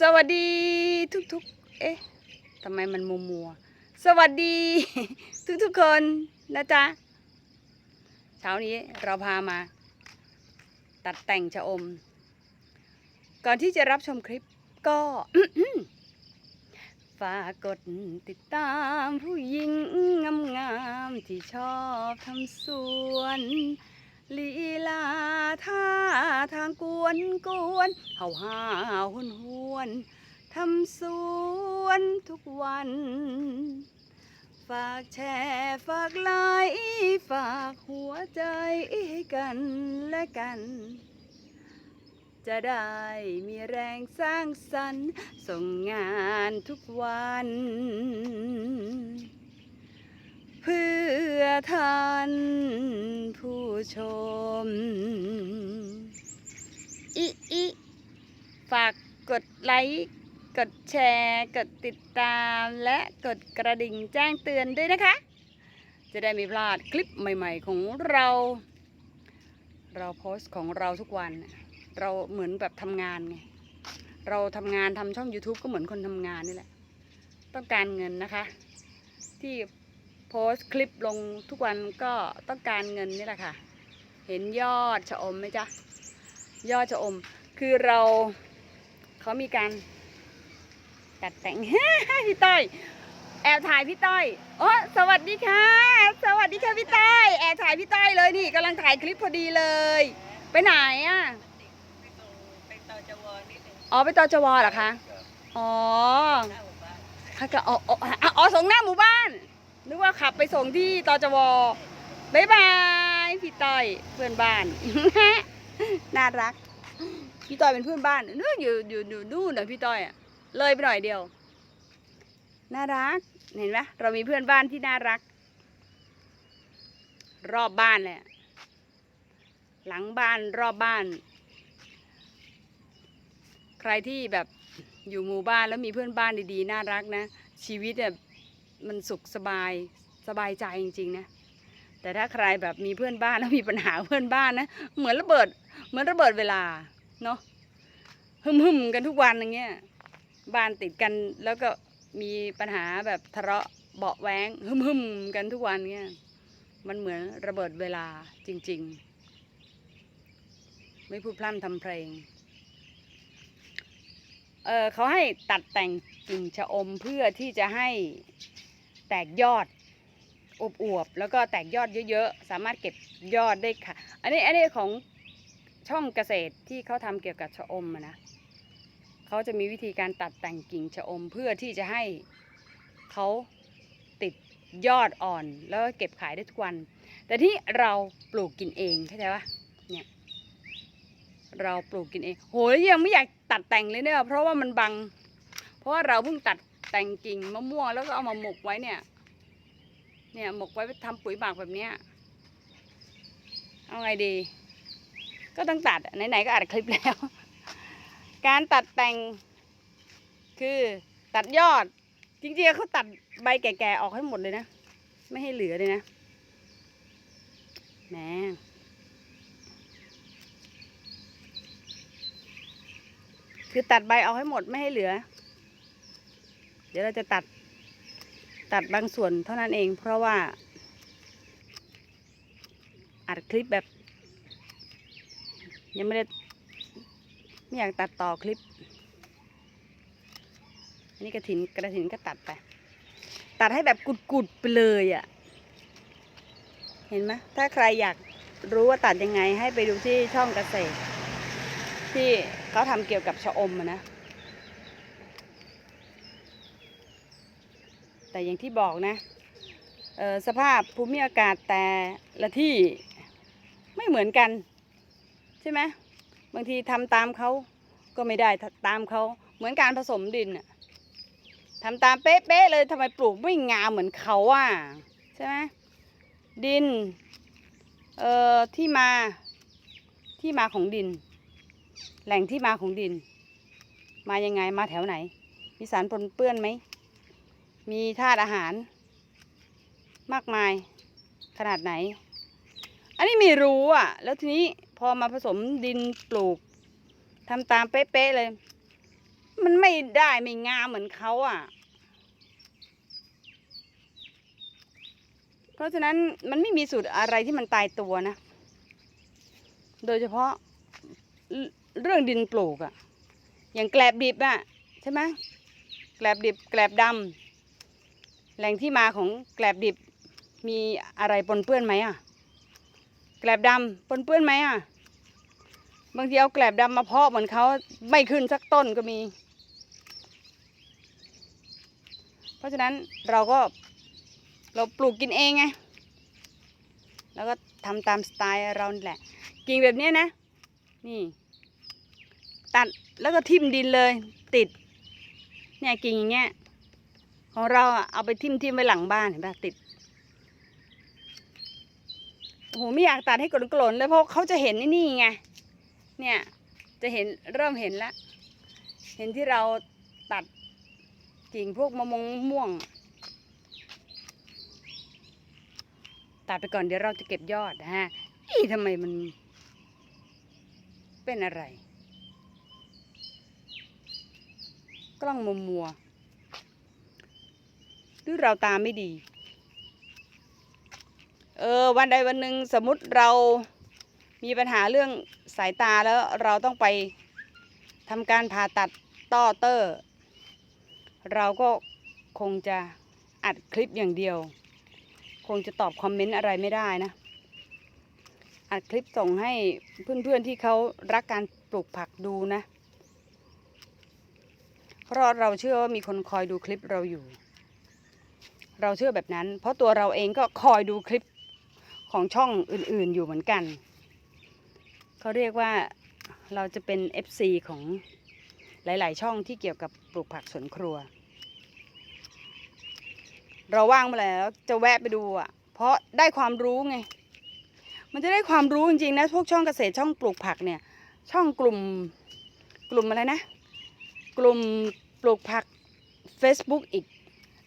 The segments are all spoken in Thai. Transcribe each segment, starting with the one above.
สวัสดีทุกๆ เอ๊ะทำไมมันมัวมัวๆสวัสดี ทุกๆคนนะจ๊ะ เช้านี้เราพามา ตัดแต่งชะอม ก่อนที่จะรับชมคลิปก็ ฝากกดติดตามผู้หญิงงามๆที่ชอบทำสวน ลีลาท่าทางกวนกวนเห่าห้าวหุนหวนทำสวนทุกวัน ฝากแชร์ฝากไลค์ฝากหัวใจให้กันและกัน จะได้มีแรงสร้างสรรค์ส่งงานทุกวัน เพื่อท่านผู้ชม อิอิฝากกดไลค์กดแชร์ กดติดตามและกดกระดิ่งแจ้งเตือนด้วยนะคะ จะได้ไม่พลาดคลิปใหม่ ๆ ของเรา เราโพสต์ของเราทุกวัน เราเหมือนแบบทำงานไง เราทำงานทำช่อง YouTube ก็เหมือนคนทำงานนี่แหละ ต้องการเงินนะคะ ที่ โพสต์คลิปลงทุกวันก็ต้องการเงินนี่แหละค่ะ เห็นยอดชะอมไหมจ๊ะ ยอดชะอม คือเราเขามีการตัดแต่งพี่ต้อย แอบถ่ายพี่ต้อยโอ้สวัสดีค่ะ สวัสดีค่ะพี่ต้อย แอบถ่ายพี่ต้อยเลยนี่กำลังถ่ายคลิปพอดีเลย ไปไหนอะไปต่อจวนิดนึงอ๋อไปตจวเหรอคะ อ๋อหน้าหมู่บ้านค่ะก็อ๋ออ๋ออ๋ออ๋อส่งหน้าหมู่บ้าน นึกว่าขับไปส่งที่ตจวบายบายพี่ต้อยเพื่อนบ้าน น่ารัก พี่ต้อยเป็นเพื่อนบ้านนู่นอยู่อยู่อยู่นู่นนะพี่ต้อยอะเลยไปหน่อยเดียว น่ารัก เห็นไหมเรามีเพื่อนบ้านที่น่ารัก รอบบ้านเลยอะหลังบ้านรอบบ้าน ใครที่แบบอยู่หมู่บ้านแล้วมีเพื่อนบ้านดีๆ น่ารักนะ ชีวิตเนี่ย มันสุขสบายสบายใจจริงๆนะแต่ถ้าใครแบบมีเพื่อนบ้านแล้วมีปัญหาเพื่อนบ้านนะเหมือนระเบิด เหมือนระเบิดเวลาเนาะหึมหึมกันทุกวันอย่างเงี้ยบ้านติดกันแล้วก็มีปัญหาแบบทะเลาะเบาแวงหึมหึมกันทุกวันเงี้ยมันเหมือนระเบิดเวลาจริง ๆ ไม่พูดพร่ำทำเพลงเออเขาให้ตัดแต่งกิ่งชะอมเพื่อที่จะให้ แตกยอดอวบๆแล้วก็แตกยอดเยอะๆ สามารถเก็บยอดได้ค่ะ อันนี้อันนี้ของช่องเกษตรที่เขาทำเกี่ยวกับชะอมนะเขาจะมีวิธีการตัดแต่งกิ่งชะอมเพื่อที่จะให้เขาติดยอดอ่อน แล้วเก็บขายได้ทุกวัน แต่ที่เราปลูกกินเองเข้าใจปะเนี่ยเราปลูกกินเองโหยยังไม่อยากตัดแต่งเลยเนี่ยเพราะว่ามันบัง เพราะว่าเราเพิ่งตัด แต่งกิ่งมะม่วงแล้วก็เอามาหมกไว้เนี่ย เนี่ยหมกไว้ทำปุ๋ยหมักแบบเนี้ยเอาไงดี ก็ต้องตัดไหนๆก็อัดคลิปแล้ว การตัดแต่ง คือตัดยอด จริงๆเขาตัดใบแก่ๆออกให้หมดเลยนะ ไม่ให้เหลือเลยนะแหมคือตัดใบเอาให้หมดไม่ให้เหลือ ดี๋ยวเราจะตัดตัดบางส่วนเท่านั้นเอง เพราะว่า อัดคลิปแบบ ยังไม่ได้ไม่อยากตัดต่อคลิป อันนี้กระถินกระถินก็ตัดไป ตัดให้แบบกุดๆไปเลยอะ่ะ เห็นไหมถ้าใครอยากรู้ว่าตัดยังไงให้ไปดูที่ช่องเกษตร ที่เขาทำเกี่ยวกับชะอมนะ แต่อย่างที่บอกนะสภาพภูมิอากาศแต่ละที่ไม่เหมือนกัน ใช่ไหมบางทีทำตามเขาก็ไม่ได้ตามเขาเหมือนการผสมดินอะทำตามเป๊ะๆเลยทำไมปลูกไม่งามเหมือนเขาอะใช่ไหมดินเอ่อที่มาที่มาของดิน แหล่งที่มาของดิน มายังไงมาแถวไหน มีสารปนเปื้อนไหม มีธาตุอาหาร มากมายขนาดไหน อันนี้ไม่รู้อะ แล้วทีนี้พอมาผสมดินปลูกทำตามเป๊ะๆเลย มันไม่ได้ไม่งามเหมือนเขาอะ เพราะฉะนั้นมันไม่มีสูตรอะไรที่มันตายตัวนะ โดยเฉพาะเรเรื่องดินปลูกอะอย่างแกลบดิบอะใช่ไหมแกลบดิบแกลบดำ แหล่งที่มาของแกลบดิบมีอะไรปนเปื้อนไหมอะแกลบดำปนเปื้อนไหมอะบางทีเอาแกลบดำมาเพาะเหมือนเขาไม่ขึ้นสักต้นก็มี เพราะฉะนั้นเราก็เราปลูกกินเองไง แล้วก็ทำตามสไตล์เราแหละ กิ่งแบบนี้นะ นี่ ตัดแล้วก็ทิ่มดินเลยติด เนี่ยกิ่งอย่างเงี้ย ของเราเอาไปทิ่มทิ่มไว้หลังบ้านเห็นปะติดโอ้โหไม่อยากตัดให้กลนๆเลยเพราะเขาจะเห็นนี่ไงเนี่ยจะเห็นเริ่มเห็นแล้วเห็นที่เราตัดกิ่งพวกมะม่วงม่วง ตัดไปก่อนเดี๋ยวเราจะเก็บยอดนะฮะอีทำไมมัน เป็นอะไร กล้องมัวมัว หรือเราตาไม่ดี เออวันใดวันหนึ่งสมมติเรามีปัญหาเรื่องสายตาแล้วเราต้องไปทำการผ่าตัดต้อเตอร์ เราก็คงจะอัดคลิปอย่างเดียว คงจะตอบคอมเมนต์อะไรไม่ได้นะ อัดคลิปส่งให้เพื่อนๆที่เขารักการปลูกผักดูนะ เพราะเราเชื่อว่ามีคนคอยดูคลิปเราอยู่ เราเชื่อแบบนั้น เพราะตัวเราเองก็คอยดูคลิปของช่องอื่นๆอยู่เหมือนกัน เขาเรียกว่าเราจะเป็น FC ของหลาย ๆ ช่องที่เกี่ยวกับปลูกผักสวนครัว เราว่างมาแล้วจะแวะไปดูอะ เพราะได้ความรู้ไง มันจะได้ความรู้จริง ๆ นะ พวกช่องเกษตรช่องปลูกผักเนี่ย ช่องกลุ่มกลุ่มอะไรนะ กลุ่มปลูกผัก Facebook อีก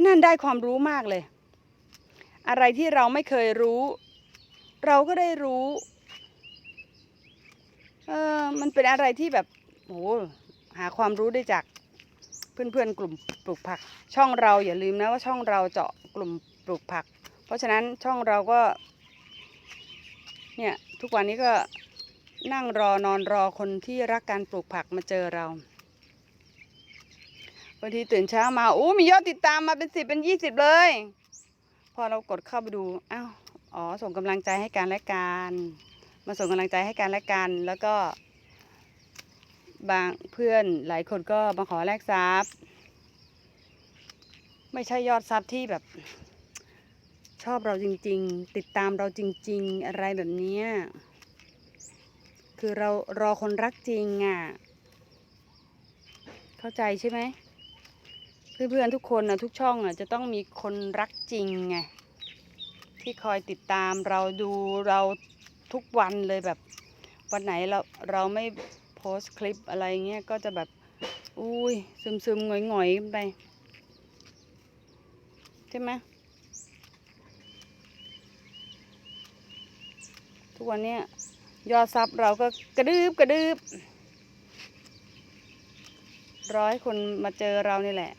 นั่นได้ความรู้มากเลย อะไรที่เราไม่เคยรู้ เราก็ได้รู้เออมันเป็นอะไรที่แบบโหหาความรู้ได้จากเพื่อนๆกลุ่มปลูกผัก ช่องเราอย่าลืมนะว่าช่องเราเจาะกลุ่มปลูกผัก เพราะฉะนั้นช่องเราก็ เนี่ยทุกวันนี้ก็นั่งรอนอนรอคนที่รักการปลูกผักมาเจอเรา บางทีตื่นเช้ามาโอ้มียอดติดตามมาเป็นสิบเป็นยี่สิบเลย พอเรากดเข้าไปดูอ้าวอ๋อส่งกำลังใจให้กันและกันมาส่งกำลังใจให้กันและกัน แล้วก็ บางเพื่อนหลายคนก็มาขอแลกทรัพย์ ไม่ใช่ยอดทรัพย์ที่แบบ ชอบเราจริง ๆ ติดตามเราจริง ๆ อะไรแบบนี้คือเรารอคนรักจริงอะ เข้าใจใช่ไหม เพื่อนๆทุกคนนะทุกช่องอะจะต้องมีคนรักจริงไงที่คอยติดตามเราดูเราทุกวันเลยแบบ วันไหนเราเราไม่โพสต์คลิปอะไรเงี้ยก็จะแบบ อุ้ยซึมซึมๆหงอยหงอยๆไป ใช่ไหมทุกวันเนี้ยยอดซับเราก็กระดืบกระดืบร้อยคนมาเจอเรานี่แหละ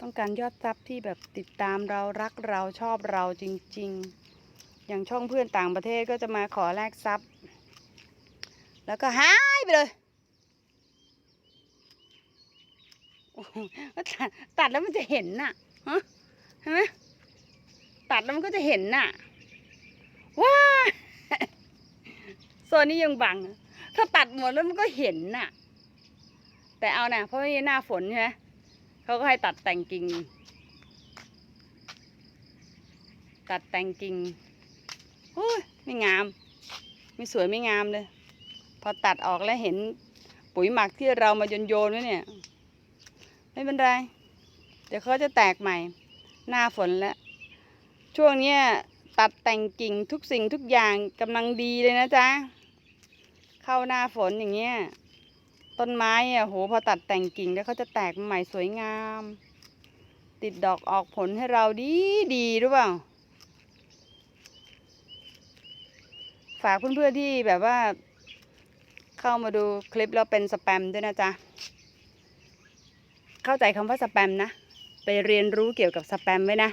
ต้องการยอดซับที่แบบติดตามเรารักเราชอบเราจริง ๆ อย่างช่องเพื่อนต่างประเทศก็จะมาขอแลกซับแล้วก็หายไปเลยตัดตัดแล้วมันจะเห็นน่ะฮะเห็นไหมตัดแล้วมันก็จะเห็นน่ะว้าโซนนี้ยังบัง ถ้าตัดหมดแล้วมันก็เห็นน่ะ แต่เอาน่ะเพราะว่าหน้าฝนใช่ไหม เขาก็ให้ตัดแต่งกิ่ง ตัดแต่งกิ่งโอ้ยไม่งาม ไม่สวยไม่งามเลย พอตัดออกแล้วเห็นปุ๋ยหมักที่เรามาโยนโยนๆไว้เนี่ย ไม่เป็นไร เดี๋ยวเขาจะแตกใหม่ หน้าฝนแล้ว ช่วงเนี้ยตัดแต่งกิ่งทุกสิ่งทุกอย่างกำลังดีเลยนะจ๊ะ เข้าหน้าฝนอย่างเงี้ย ต้นไม้อะโหพอตัดแต่งกิ่งแล้วเขาจะแตกใหม่สวยงาม ติดดอกออกผลให้เราดีดีรู้เปล่าฝากเพื่อนๆที่แบบว่า เข้ามาดูคลิปแล้วเป็นสแปมด้วยนะจ๊ะ เข้าใจคำว่าสแปมนะ ไปเรียนรู้เกี่ยวกับสแปมไว้นะ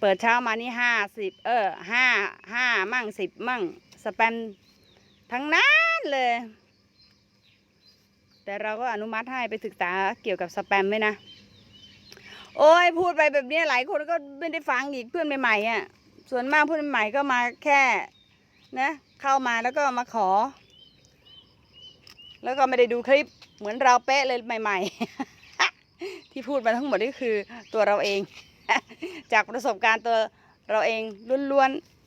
เปิดเช้ามานี่ห้าสิบเออห้าห้ามั่งสิบมั่งสแปมทั้งนั้นเลย แต่เราก็อนุมัติให้ไปศึกษาเกี่ยวกับสแปมไว้นะ โอ้ยพูดไปแบบนี้หลายคนก็ไม่ได้ฟังอีกเพื่อนใหม่ๆอะ ส่วนมากเพื่อนใหม่ก็มาแค่นะเข้ามาแล้วก็มาขอ แล้วก็ไม่ได้ดูคลิปเหมือนเราเป๊ะเลยใหม่ ๆ ที่พูดมาทั้งหมดนี่คือตัวเราเอง จากประสบการณ์ตัวเราเองล้วนๆ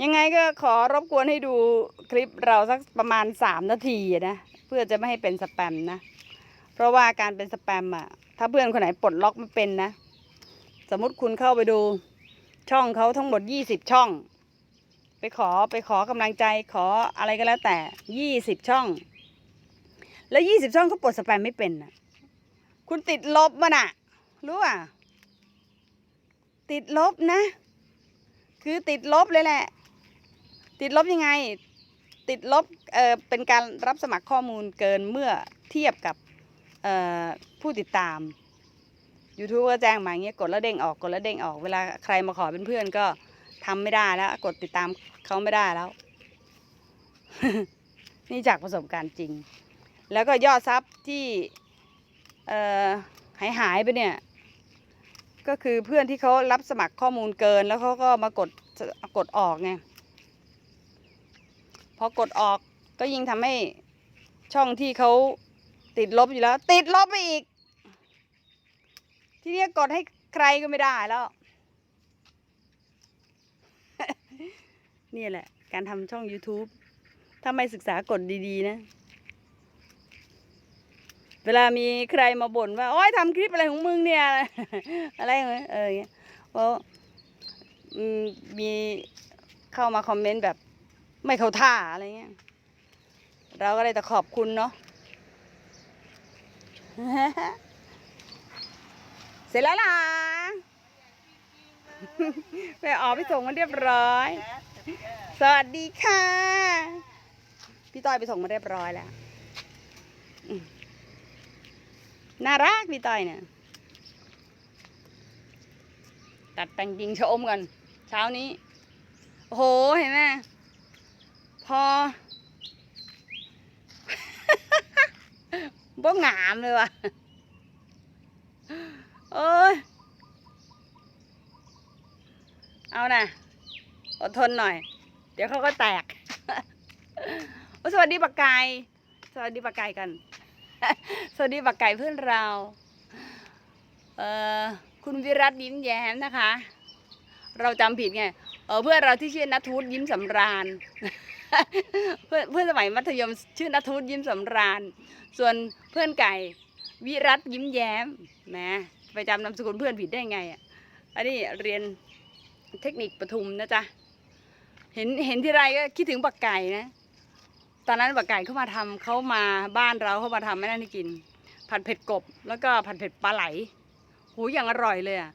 ยังไงก็ขอรบกวนให้ดูคลิปเราสักประมาณสามนาทีนะ เพื่อจะไม่ให้เป็นสแปมนะ เพราะว่าการเป็นสแปมอะ ถ้าเพื่อนคนไหนปลดล็อกไม่เป็นนะ สมมติคุณเข้าไปดูช่องเขาทั้งหมดยี่สิบช่อง ไปขอไปขอกำลังใจขออะไรก็แล้วแต่ยี่สิบช่อง แล้วยี่สิบช่องเขาปลดสแปมไม่เป็นนะคุณติดลบมันอะ รู้อะ ติดลบนะ คือติดลบเลยแหละ ติดลบยังไง ติดลบเอ่อเป็นการรับสมัครข้อมูลเกินเมื่อเทียบกับเอ่อผู้ติดตาม YouTube ก็แจ้งมาอย่างเงี้ยกดแล้วเด้งออกกดแล้วเด้งออกเวลาใครมาขอเป็นเพื่อนก็ทำไม่ได้แล้ว กดติดตามเขาไม่ได้แล้ว นี่จากประสบการณ์จริง แล้วก็ยอดซับที่เอ่อหายหายไปเนี่ยก็คือเพื่อนที่เขารับสมัครข้อมูลเกินแล้วเขาก็มากดกดออกไง อกดออกก็ยิ่งทำให้ช่องที่เขาติดลบอยู่แล้ว ติดลบไปอีก ทีนี้กดให้ใครก็ไม่ได้แล้ว นี่แหละ การทำช่อง YouTube ถ้าไม่ศึกษากฎดีๆนะ เวลามีใครมาบ่นว่า โอ้ยทำคลิปอะไรของมึงเนี่ย อะไรอย่างเงี้ยเออเงี้ยเพราะมีเข้ามาคอมเมนต์แบบ ไม่เข้าท่าอะไรเงี้ย เราก็เลยแต่ขอบคุณเนาะเสร็จแล้วล่ะไปออกไปส่งมันเรียบร้อย สวัสดีค่ะ พี่ต้อยไปส่งมาเรียบร้อยแล้ว น่ารักพี่ต้อยเนี่ย ตัดแต่งจริงชะอมกัน เช้านี้ โอ้โห เห็นไหม พอบ่งามเลยว่ะเอ้ย เอานะอดทนหน่อย เดี๋ยวเขาก็แตก สวัสดีปักไก่สวัสดีปักไก่กัน สวัสดีปักไก่เพื่อนเรา เอ่อ คุณวิรัตยิ้มแย้มนะคะ เราจำผิดไง เออเพื่อนเราที่ชื่อนัทูตยิ้มสำราญ เพื่อนเพื่อนสมัยมัธยมชื่อนัทูตยิ้มสำราญ ส่วนเพื่อนไก่วิรัตยิ้มแย้มแหมไปจำนามสกุลเพื่อนผิดได้ไงอะอันนี้เรียนเทคนิคปทุมนะจ๊ะเห็นเห็นที่ไรก็คิดถึงปักไก่นะ ตอนนั้นปักไก่เขามาทำเขามาบ้านเราเขามาทำไม่ได้ให้กิน ผัดเผ็ดกบ แล้วก็ผัดเผ็ดปลาไหลหูอย่างอร่อยเลยอะ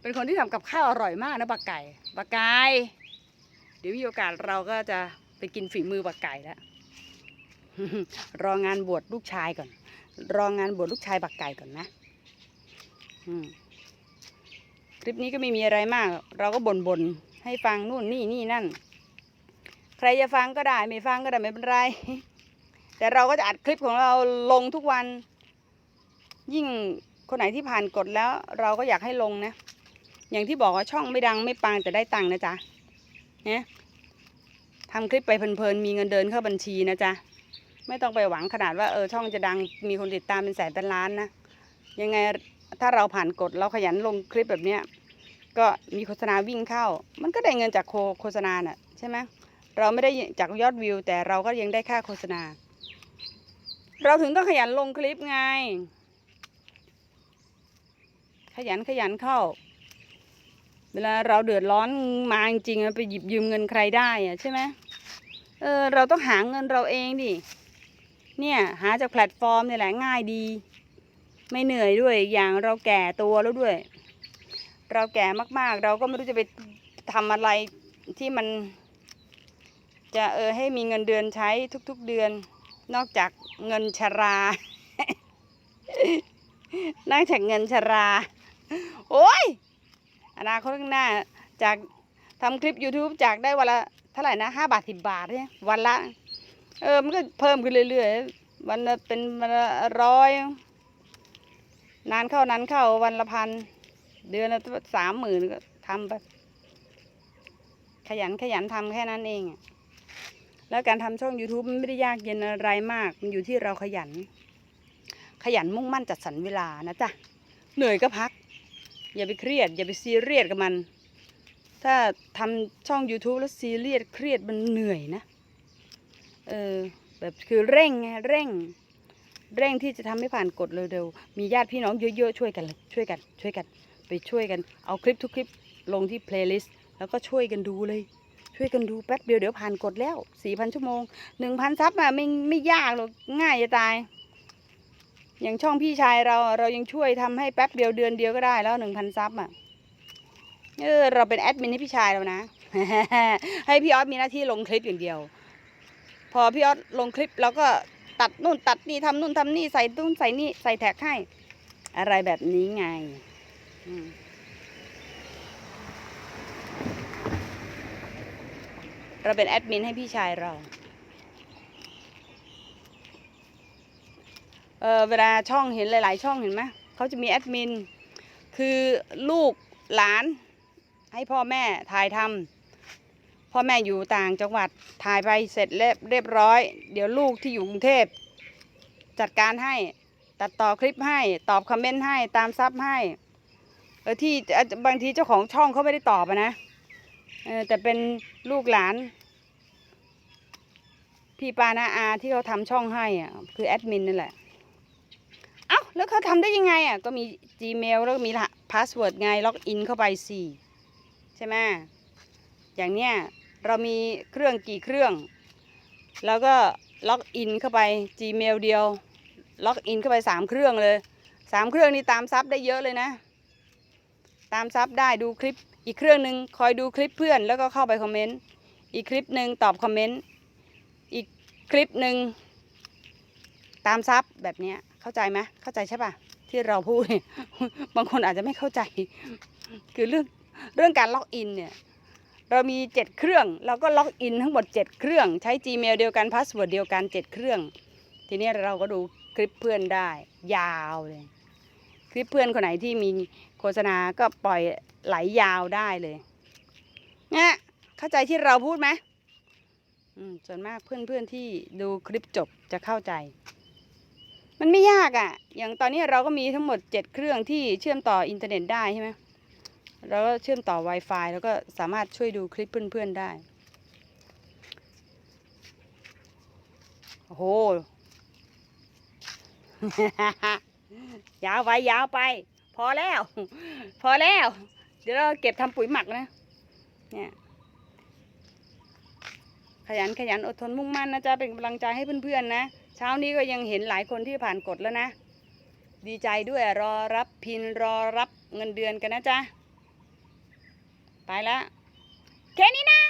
เป็นคนที่ทำกับข้าวอร่อยมากนะปักไก่ปักไก่เดี๋ยวมีโอกาสเราก็จะ กินฝีมือปักไก่แล้วรองานบวชลูกชายก่อน รองานบวชลูกชายปักไก่ก่อนนะคลิปนี้ก็ไม่มีอะไรมาก เราก็บ่นบนๆให้ฟังนู่นนี่นี่นั่น ใครจะฟังก็ได้ ไม่ฟังก็ได้ไม่เป็นไร แต่เราก็จะอัดคลิปของเราลงทุกวัน ยิ่งคนไหนที่ผ่านกฎแล้ว เราก็อยากให้ลงนะ อย่างที่บอกว่าช่องไม่ดังไม่ปังแต่ได้ตังค์นะจ๊ะเนี่ย ทำคลิปไปเพลินๆมีเงินเดินเข้าบัญชีนะจ๊ะไม่ต้องไปหวังขนาดว่าเออช่องจะดังมีคนติดตามเป็นแสนเป็นล้านนะยังไงถ้าเราผ่านกฎเราขยันลงคลิปแบบเนี้ยก็มีโฆษณาวิ่งเข้า มันก็ได้เงินจากโฆโฆษณาน่ะใช่ไหมเราไม่ได้จากยอดวิว แต่เราก็ยังได้ค่าโฆษณา เราถึงต้องขยันลงคลิปไง ขยันขยันเข้า เวลาเราเดือดร้อนมาจริงๆไปหยิบยืมเงินใครได้อะใช่ไหม เออเราต้องหาเงินเราเองดิ เนี่ยหาจากแพลตฟอร์มนี่แหละง่ายดี ไม่เหนื่อยด้วยอีกอย่างเราแก่ตัวแล้วด้วย เราแก่มากๆ เราก็ไม่รู้จะไปทำอะไรที่มัน จะเออให้มีเงินเดือนใช้ทุกๆเดือน นอกจากเงินชรานอกจากเงินชรา โอ้ยอนาคตข้างหน้าจาก ทำคลิป YouTube จากได้วันละเท่าไหร่นะห้าบาทสิบบาทเนี่ยวันละ เออมันก็เพิ่มขึ้นเรื่อยๆ วันละเป็นวันละร้อยนานเข้านานเข้าวันละพันเดือนละสามหมื่นก็ทำไปขยันขยันทำแค่นั้นเองแล้วการทำช่อง YouTube มันไม่ได้ยากเย็นอะไรมาก มันอยู่ที่เราขยัน ขยันมุ่งมั่นจัดสรรเวลานะจ๊ะ เหนื่อยก็พัก อย่าไปเครียด อย่าไปซีเรียสกับมัน ถ้าทำช่อง YouTube แล้วซีเรียสเครียดมันเหนื่อยนะ เออ แบบคือเร่งไงเร่ง เร่งที่จะทำให้ผ่านกฎเร็วๆ มีญาติพี่น้องเยอะๆ ช่วยกันเลยช่วยกัน ช่วยกัน ไปช่วยกัน เอาคลิปทุกคลิปลงที่เพลย์ลิสต์แล้วก็ช่วยกันดูเลย ช่วยกันดูแป๊บเดียวเดี๋ยวผ่านกฎแล้วสี่พันชั่วโมงหนึ่งพันซับอะไม่ไม่ยากหรอกง่ายจะตาย อย่างช่องพี่ชายเราเรายังช่วยทำให้แป๊บเดียวเดือนเดียวก็ได้แล้วหนึ่งพันซับอะ เออเราเป็นแอดมินให้พี่ชายเรานะ ให้พี่ออสมีหน้าที่ลงคลิปอย่างเดียว พอพี่ออสลงคลิปเราก็ตัดนู่นตัดนี่ทำนู่นทำนี่ใส่นู่นใส่นี่ใส่แท็กให้ อะไรแบบนี้ไงเราเป็นแอดมินให้พี่ชายเราเออเวลาช่องเห็นหลาย ๆ ช่องเห็นไหมเขาจะมีแอดมินคือลูกหลาน ให้พ่อแม่ถ่ายทำพ่อแม่อยู่ต่างจังหวัดถ่ายไปเสร็จเรียบร้อย เดี๋ยวลูกที่อยู่กรุงเทพ จัดการให้ตัดต่อคลิปให้ตอบคอมเมนต์ให้ตามซับให้เออที่บางทีเจ้าของช่องเขาไม่ได้ตอบนะเออแต่เป็นลูกหลาน พี่ปานาอาที่เขาทำช่องให้อะคือแอดมินนั่นแหละเอ้าแล้วเขาทำได้ยังไงอะก็มี Gmail แล้วก็มีพาสเวิร์ดไงล็อกอินเข้าไปสิ ใช่ไหมอย่างเนี้ยเรามีเครื่องกี่เครื่อง แล้วก็ล็อกอินเข้าไป Gmail เดียว ล็อกอินเข้าไปสามเครื่องเลยสามเครื่องนี้ตามซับได้เยอะเลยนะ ตามซับได้ดูคลิป อีกเครื่องหนึ่งคอยดูคลิปเพื่อนแล้วก็เข้าไปคอมเมนต์อีกคลิปหนึ่งตอบคอมเมนต์อีกคลิปหนึ่งตามซับแบบเนี้ยเข้าใจไหมเข้าใจใช่ปะที่เราพูด บางคนอาจจะไม่เข้าใจ คือเรื่อง เรื่องการล็อกอินเนี่ยเรามีเจ็ดเครื่องเราก็ล็อกอินทั้งหมดเจ็ดเครื่องใช้ Gmail เดียวกันพาสเวิร์ดเดียวกันเจ็ดเครื่อง ทีนี้เราก็ดูคลิปเพื่อนได้ ยาวเลย คลิปเพื่อนคนไหนที่มีโฆษณาก็ปล่อยไหลยาวได้เลยเนี่ยเข้าใจที่เราพูดไหมอืมส่วนมากเพื่อนๆที่ดูคลิปจบจะเข้าใจ มันไม่ยากอะ่ะ อย่างตอนนี้เราก็มีทั้งหมดเจ็ดเครื่องที่เชื่อมต่ออินเทอร์เน็ตได้ใช่ไหม เราก็เชื่อมต่อ Wi-Fi แล้วก็สามารถช่วยดูคลิปเพื่อนๆได้ โอ้โห ยาวไปยาวไป พอแล้ว พอแล้ว เดี๋ยวเราเก็บทำปุ๋ยหมักนะ เนี่ย ขยันขยันอดทนมุ่งมั่นนะจ๊ะ เป็นกำลังใจให้เพื่อนๆนะ เช้านี้ก็ยังเห็นหลายคนที่ผ่านกฎแล้วนะ ดีใจด้วยรอรับพินรอรับเงินเดือนกันนะจ๊ะ ไปละแค่นี้นะ